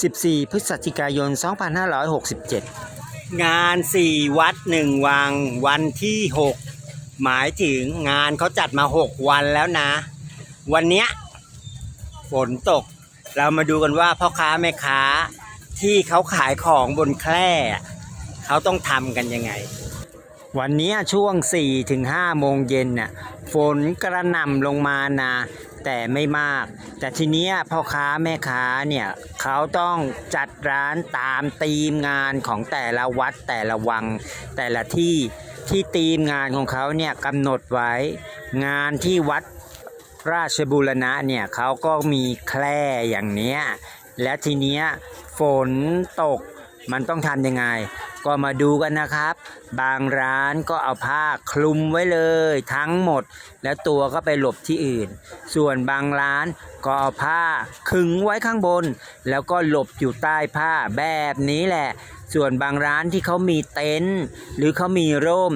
14 พฤศจิกายน 2567 งาน 4 วัด 1 วัง วันที่ 6 หมายถึงงานเขาจัดมา 6 วันแล้วนะ วันเนี้ยฝนตก เรามาดูกันว่าพ่อค้าแม่ค้าที่เขาขายของบนแคร่อะเขาต้องทำกันยังไง วันเนี้ยช่วง4ถึง5โมงเย็นน่ะฝนกระหน่ำลงมานะ แต่ไม่มาก แต่ทีเนี้ยพ่อค้าแม่ค้าเนี่ยเขาต้องจัดร้านตามธีมงานของแต่ละวัดแต่ละวัง แต่ละที่ที่ธีมงานของเขาเนี่ยกำหนดไว้ งานที่วัดราชบูรณะเนี่ยเขาก็มีแคร่อย่างเนี้ยและทีเนี้ยฝนตก มันต้องทำยังไง ก็มาดูกันนะครับ บางร้านก็เอาผ้าคลุมไว้เลย ทั้งหมด แล้วตัวก็ไปหลบที่อื่น ส่วนบางร้านก็เอาผ้าขึงไว้ข้างบน แล้วก็หลบอยู่ใต้ผ้าแบบนี้แหละ ส่วนบางร้านที่เขามีเต็นท์หรือเขามีร่ม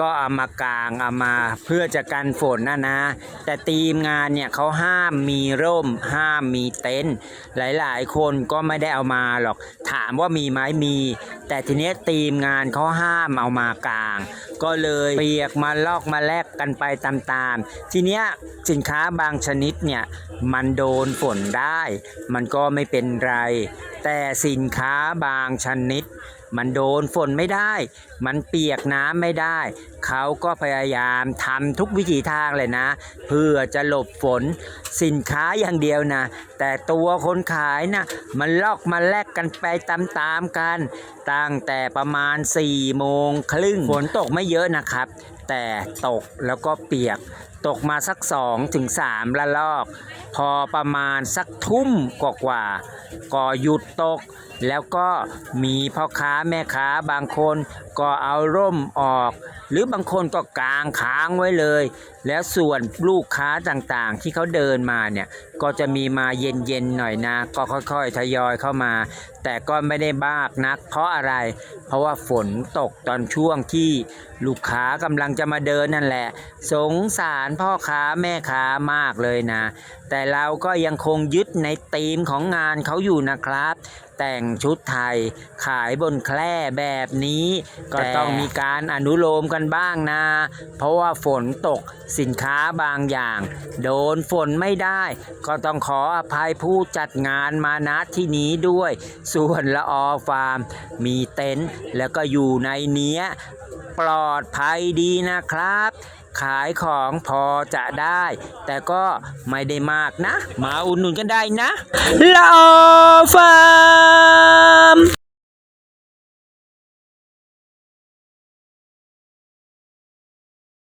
ก็เอามากางเอามาเพื่อจะกันฝนนะนะ แต่ทีมงานเนี่ยเขาห้ามมีร่ม ห้ามมีเต็นท์หลายๆ คนก็ไม่ได้เอามาหรอก ถามว่ามีไหมมี แต่ทีเนี้ยทีมงานเขาห้ามเอามากาง ก็เลยเปียกมาลอกมาแลกกันไปตามๆทีเนี้ยสินค้าบางชนิดเนี่ยมันโดนฝนได้ มันก็ไม่เป็นไรแต่สินค้าบางชนิด มันโดนฝนไม่ได้ มันเปียกน้ำไม่ได้ เขาก็พยายามทำทุกวิถีทางเลยนะ เพื่อจะหลบฝนสินค้าอย่างเดียวนะ แต่ตัวคนขายนะมันลอกมาแลกกันไปตามๆกัน ตั้งแต่ประมาณ4ี่โมงครึ่งฝนตกไม่เยอะนะครับ แต่ตกแล้วก็เปียก ตกมาสัก2ถึง3ละลอก พอประมาณสักทุ่มกว่าๆก็หยุดตก แล้วก็มีพ่อค้าแม่ค้าบางคนก็เอาร่มออก หรือบางคนก็กางค้างไว้เลย แล้วส่วนลูกค้าต่างๆ ที่เขาเดินมาเนี่ย ก็จะมีมาเย็นๆหน่อยนะ ก็ค่อยๆทยอยเข้ามา แต่ก็ไม่ได้มากนัก เพราะอะไร เพราะว่าฝนตกตอนช่วงที่ลูกค้ากำลังจะมาเดินนั่นแหละ สงสารพ่อค้าแม่ค้ามากเลยนะ แต่เราก็ยังคงยึดในธีมของงานเขาอยู่นะครับ แต่งชุดไทย ขายบนแคร่แบบนี้ ก็ต้องมีการอนุโลมกันบ้างนะ เพราะว่าฝนตกสินค้าบางอย่าง โดนฝนไม่ได้ ก็ต้องขออภัยผู้จัดงานมาณที่นี้ด้วย ส่วนละออฟาร์ม มีเต็นท์แล้วก็อยู่ในเนี้ย ปลอดภัยดีนะครับ ขายของพอจะได้ แต่ก็ไม่ได้มากนะ มาอุดหนุนกันได้นะลอฟาร์ม